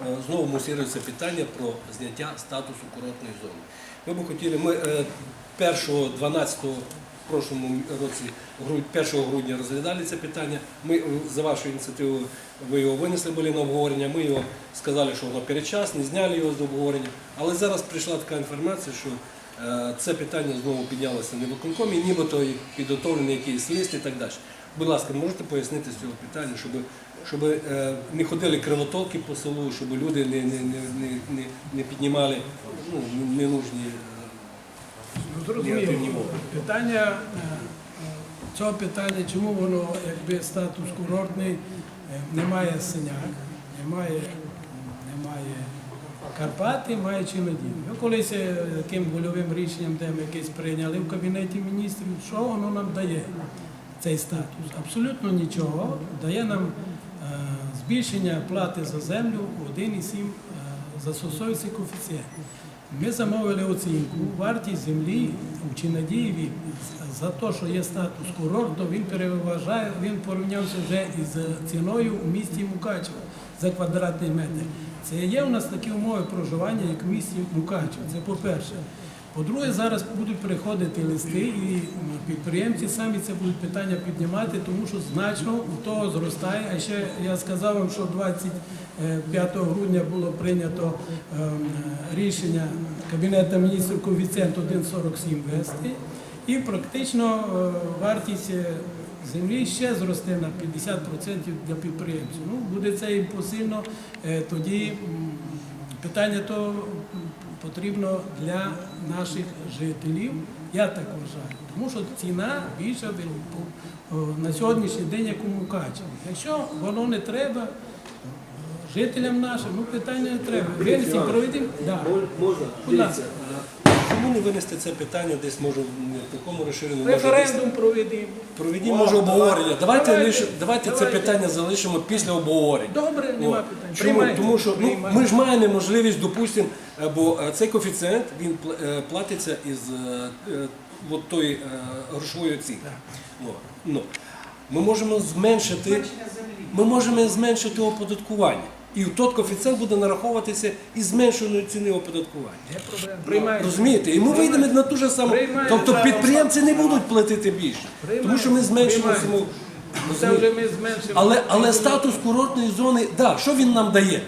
е, знову мусірується питання про зняття статусу курортної зони. Ми б хотіли, ми е, 1-12 в прошлому році, грудь- 1 грудня розглядали це питання. Ми е, за вашою ініціативою ви його винесли були на обговорення. Ми його сказали, що воно передчасне, зняли його з обговорення. Але зараз прийшла така інформація, що е, це питання знову піднялося на виконкомі, нібито підготовлений якийсь лист і так далі. Будь ласка, можете пояснити з цього питання, щоб, щоб е, не ходили кривотолки по селу, щоб люди не, не, не, не, не, піднімали ну, ненужні. е, Ну, Негативні мови. Питання е, е, цього питання, чому воно якби статус курортний, е, немає синяк, немає Карпати, має Чимедів. Ми колись е, таким вольовим рішенням, де ми якесь прийняли в кабінеті міністрів, що воно нам дає цей статус? Абсолютно нічого. Дає нам е, збільшення плати за землю в 1,7 е, застосовується коефіцієнт. Ми замовили оцінку, вартість землі у Чинадієві за те, що є статус курорту, він переважає, він порівнявся вже із ціною у місті Мукачево за квадратний метр. Це є у нас такі умови проживання, як в місті Мукачево. Це по-перше. По-друге, зараз будуть приходити листи, і підприємці самі це будуть питання піднімати, тому що значно у того зростає. А ще я сказав вам, що 25 грудня було прийнято ем, рішення Кабінету міністрів коефіцієнт 1,47 вести, і практично е, вартість е, землі ще зросте на 50% для підприємців. Ну, буде це імпосильно, е, тоді питання то потрібно для наших жителів. Я так вважаю, тому що ціна більша на сьогоднішній день, як у Мукачеві. Якщо воно не треба жителям нашим, ну питання не треба. Винесіть, проведемо. Да. Можна? Чому не винести це питання десь може не в такому розширеному? Референдум проведемо. Проведіть може обговорення. Давайте, Давайте, лиш- давайте це давайте. питання залишимо після обговорення. Добре, нема О, питань. Чому? Приймайте. Тому що ну, Приймайте. ми ж маємо можливість, допустимо, бо е, цей коефіцієнт він пл- е, платиться із е, е, от тої е, грошової оцінки. Ну, ми можемо зменшити, ми можемо зменшити оподаткування. І той коефіцієнт буде нараховуватися із зменшеної ціни оподаткування. Є Розумієте? І ми вийдемо на ту ж саму. Тобто підприємці не будуть платити більше. Тому що ми зменшимо зменшимо. Але, але статус курортної зони, да, що він нам дає?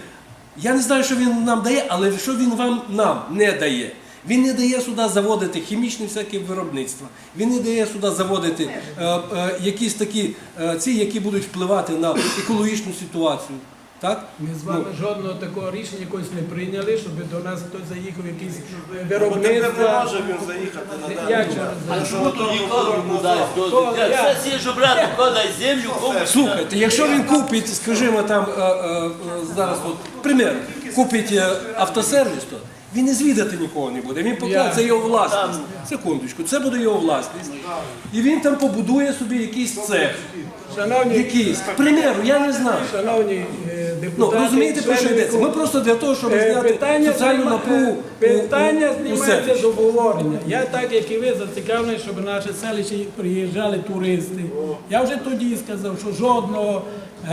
Я не знаю, що він нам дає, але що він вам нам не дає. Він не дає сюди заводити хімічні всякі виробництва. Він не дає сюди заводити е, е, якісь такі е, ці, які будуть впливати на екологічну ситуацію. Так? Ми з вами жодного такого рішення якось не прийняли, щоб до нас хтось заїхав якийсь Бо тепер не може він заїхати на даний. А чому тоді кого йому дасть дозвіл? Кого? Як Я. сесія брати, кого дай землю, кому Слухайте, якщо він купить, скажімо, там е, е, е, зараз, от, примір, купить е, автосервіс, то він і звідати нікого не буде. Він покладе, це його власність. Секундочку, це буде його власність. І він там побудує собі якийсь цех. Шановні, Якийсь. К примеру, я не знаю. шановні е, Ну, депутати, розумієте, про що члени йдеться? Ми просто для того, щоб Е, зняти Питання, соціальну зніма- напругу. у- питання у- у знімається селищі. з обговорення. Я так, як і ви, зацікавлений, щоб в наше селище приїжджали туристи. Я вже тоді сказав, що жодного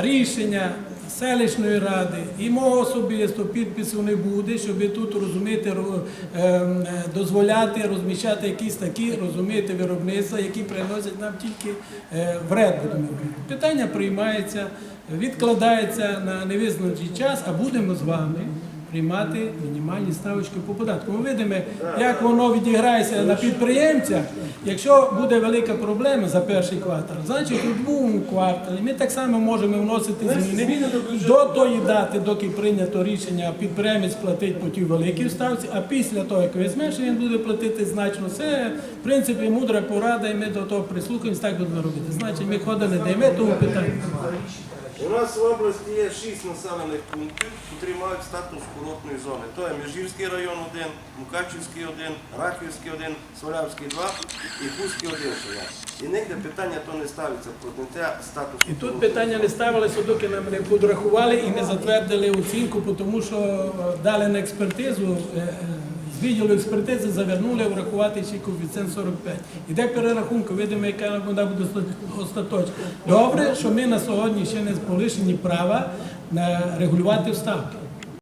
рішення селищної ради і мого особисто підпису не буде, щоб тут розуміти, ро- ем, е, дозволяти розміщати якісь такі розумієте, виробництва, які приносять нам тільки е, вред. будемо. Питання приймається, відкладається на невизначений час, а будемо з вами приймати мінімальні ставочки по податку. Ми видимо, як воно відіграється на підприємцях. Якщо буде велика проблема за перший квартал, значить у другому кварталі ми так само можемо вносити зміни до тої дати, доки прийнято рішення, підприємець платить по тій великій ставці, а після того, як зменшите, він буде платити значно. Це, в принципі, мудра порада, і ми до того прислухаємось, так будемо робити. Значить, ми ходимо даємо тому питання. У нас в області є шість населених пунктів, які мають статус курортної зони. То є Міжгірський район один, Мукачівський один, Рахівський один, Солявський два і Кузький один. І нігде питання то не ставиться про зняття статусу. І тут питання не ставилося, доки нам не подрахували і не затвердили оцінку, тому що е, дали на експертизу, е, е, з відділу експертизи завернули врахувати ще коефіцієнт 45. Іде перерахунку, видимо, яка вона буде остаточна. Добре, що ми на сьогодні ще не полишені права регулювати ставки.